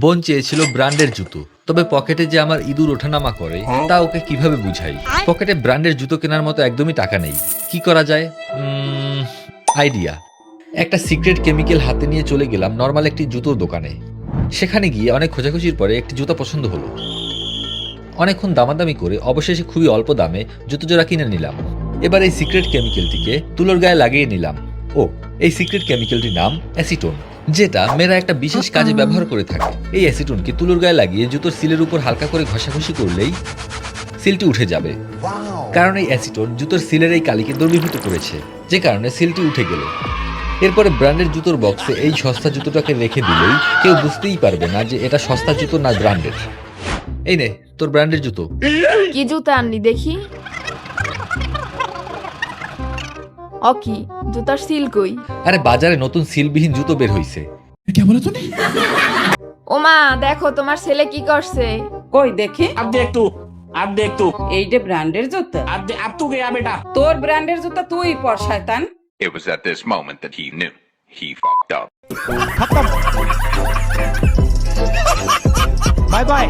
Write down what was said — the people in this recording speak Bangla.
বোন চেয়েছিল ব্র্যান্ডের জুতো। তবে পকেটে যে আমার ইঁদুর ওঠানামা করে তা ওকে কীভাবে বুঝাই? পকেটে ব্র্যান্ডের জুতো কেনার মতো একদমই টাকা নেই। কি করা যায়? আইডিয়া একটা সিক্রেট কেমিক্যাল হাতে নিয়ে চলে গেলাম নর্মাল একটি জুতোর দোকানে। সেখানে গিয়ে অনেক খোঁজাখুঁজির পরে একটি জুতা পছন্দ হলো। অনেকক্ষণ দামাদামি করে অবশেষে খুবই অল্প দামে জুতো জোড়া কিনে নিলাম। এবার এই সিক্রেট কেমিক্যালটিকে তুলোর গায়ে লাগিয়ে নিলাম। ও, এই সিক্রেট কেমিক্যালটির নাম অ্যাসিটোন যেটা মেয়েরা একটা বিশেষ কাজে ব্যবহার করে থাকে। এই অ্যাসিটোনকে তুলোর গায়ে লাগিয়ে জুতোর সিলের উপর হালকা করে ঘষাঘষি করলেই সিলটি উঠে যাবে। কারণ এই অ্যাসিটোন জুতোর সিলের এই কালিকে দ্রবীভূত করেছে, যে কারণে সিলটি উঠে গেল। এরপরে ব্র্যান্ডের জুতোর বক্সে এই সস্তা জুতোটাকে রেখে দিলেই কেউ বুঝতেই পারবে না যে এটা সস্তা জুতো না ব্র্যান্ডের। এই নে, তোর ব্র্যান্ডের জুতো। কি জুতা আনলি দেখি? অকি জুতার সিল কই আরে বাজারে নতুন সিলবিহীন জুতো বের হইছে ওমা দেখো তোমার ছেলে কি করছে কই দেখি अब देख तू अब देख तू এইটা ব্র্যান্ডের জুতা अब दे, अब तू गया बेटा তোর ব্র্যান্ডের জুতা তুই পর শয়তান It was at this moment that he knew he fucked up. Bye bye